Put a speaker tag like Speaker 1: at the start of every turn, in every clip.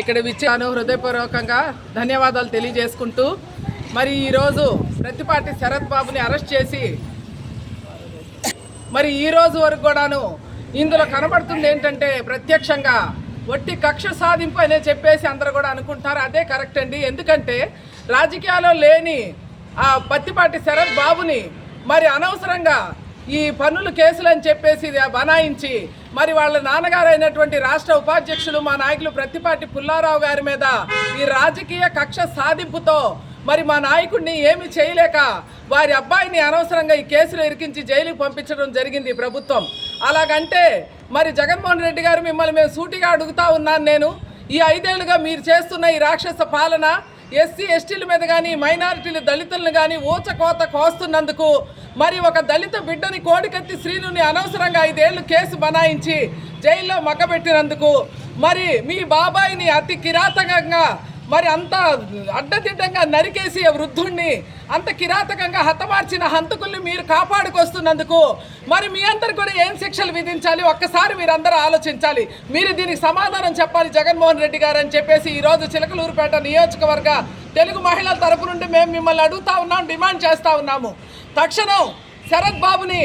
Speaker 1: ఇక్కడ విచ్చాను హృదయపూర్వకంగా ధన్యవాదాలు తెలియజేసుకుంటూ మరి ఈరోజు ప్రతిపాటి శరత్ బాబుని అరెస్ట్ చేసి మరి ఈ రోజు వరకు కూడాను ఇందులో కనబడుతుంది ఏంటంటే ప్రత్యక్షంగా వట్టి కక్ష సాధింపు అనే చెప్పేసి అందరూ కూడా అనుకుంటారు అదే కరెక్ట్ అండి. ఎందుకంటే రాజకీయాల్లో లేని ఆ పత్తిపాటి శరత్ బాబుని మరి అనవసరంగా ఈ పన్నులు కేసులు అని చెప్పేసి ఇది బనాయించి మరి వాళ్ళ నాన్నగారు అయినటువంటి రాష్ట్ర ఉపాధ్యక్షులు మా నాయకులు ప్రతిపాటి పుల్లారావు గారి మీద ఈ రాజకీయ కక్ష సాధింపుతో మరి మా నాయకుడిని ఏమి చేయలేక వారి అబ్బాయిని అనవసరంగా ఈ కేసులు ఇరికించి జైలుకి పంపించడం జరిగింది ప్రభుత్వం. అలాగంటే మరి జగన్మోహన్ రెడ్డి గారు మిమ్మల్ని మేము సూటిగా అడుగుతా ఉన్నాను నేను. ఈ ఐదేళ్ళుగా మీరు చేస్తున్న ఈ రాక్షస పాలన ఎస్సీ ఎస్టీల మీద కానీ మైనారిటీలు దళితులను కానీ ఊచకోత కోస్తున్నందుకు మరి ఒక దళిత బిడ్డని కోడికత్తి శ్రీనుని అనవసరంగా ఐదేళ్ళు కేసు బనాయించి జైల్లో మగ్గబెట్టినందుకు మరి మీ బాబాయిని అతి కిరాతకంగా మరి అంత అడ్డదిడ్డంగా నరికేసి వృద్ధుణ్ణి అంత కిరాతకంగా హతమార్చిన హంతకుల్ని మీరు కాపాడుకొస్తున్నందుకు మరి మీ అందరు కూడా ఏం శిక్షలు విధించాలి? ఒక్కసారి మీరందరూ ఆలోచించాలి. మీరు దీనికి సమాధానం చెప్పాలి జగన్మోహన్ రెడ్డి గారు అని చెప్పేసి ఈరోజు చిలకలూరుపేట నియోజకవర్గ తెలుగు మహిళల తరపు నుండి మేము మిమ్మల్ని అడుగుతా ఉన్నాం డిమాండ్ చేస్తూ ఉన్నాము. తక్షణం శరత్ బాబుని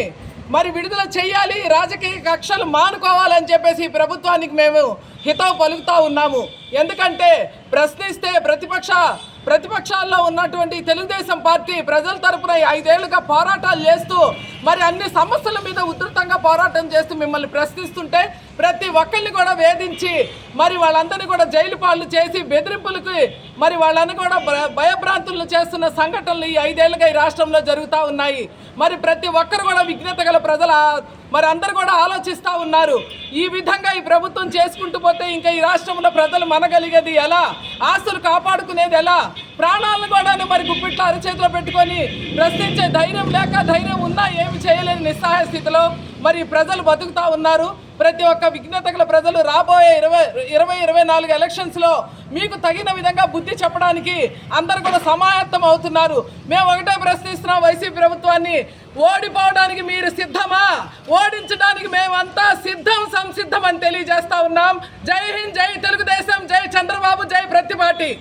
Speaker 1: మరి విడుదల చేయాలి రాజకీయ కక్షలు మానుకోవాలని చెప్పేసి ప్రభుత్వానికి మేము హితవు పలుకుతూ ఉన్నాము. ఎందుకంటే ప్రశ్నిస్తే ప్రతిపక్ష ప్రతిపక్షాల్లో ఉన్నటువంటి తెలుగుదేశం పార్టీ ప్రజల తరపున ఐదేళ్ళుగా పోరాటాలు చేస్తూ మరి అన్ని సమస్యల మీద ఉధృతంగా పోరాటం చేస్తూ మిమ్మల్ని ప్రశ్నిస్తుంటే ప్రతి ఒక్కరిని కూడా వేధించి మరి వాళ్ళందరినీ కూడా జైలు పాలు చేసి బెదిరింపులకి మరి వాళ్ళని కూడా భయభ్రాంతులను చేస్తున్న సంఘటనలు ఈ ఐదేళ్ళుగా ఈ రాష్ట్రంలో జరుగుతూ ఉన్నాయి. మరి ప్రతి ఒక్కరు కూడా విఘ్నత గల ప్రజల మరి అందరు కూడా ఆలోచిస్తూ ఉన్నారు. ఈ విధంగా ఈ ప్రభుత్వం చేసుకుంటూ పోతే ఇంకా ఈ రాష్ట్రంలో ప్రజలు మనగలిగేది ఎలా? ఆస్తులు కాపాడుకునేది ఎలా? ప్రాణాలను కూడా మరి గుప్పిట్లో అరచేతిలో పెట్టుకొని ప్రశ్నించే ధైర్యం లేక ధైర్యం ఉన్నా ఏమి చేయలేని నిస్సహాయ స్థితిలో మరి ప్రజలు బతుకుతా ఉన్నారు. ప్రతి ఒక్క విఘ్నత గల ప్రజలు రాబోయే ఇరవై ఇరవై ఇరవై నాలుగు ఎలక్షన్స్లో మీకు తగిన విధంగా బుద్ధి చెప్పడానికి అందరు కూడా సమాయత్తం అవుతున్నారు. మేము ఒకటే ప్రశ్నిస్తున్నాం వైసీపీ ప్రభుత్వాన్ని ఓడిపోవడానికి మీరు సిద్ధమా? ఓడించడానికి మేమంతా సిద్ధం సంసిద్ధం అని తెలియజేస్తా ఉన్నాం. జై హింద్ జై తెలుగుదేశం జై చంద్రబాబు జై ప్రతిపాటి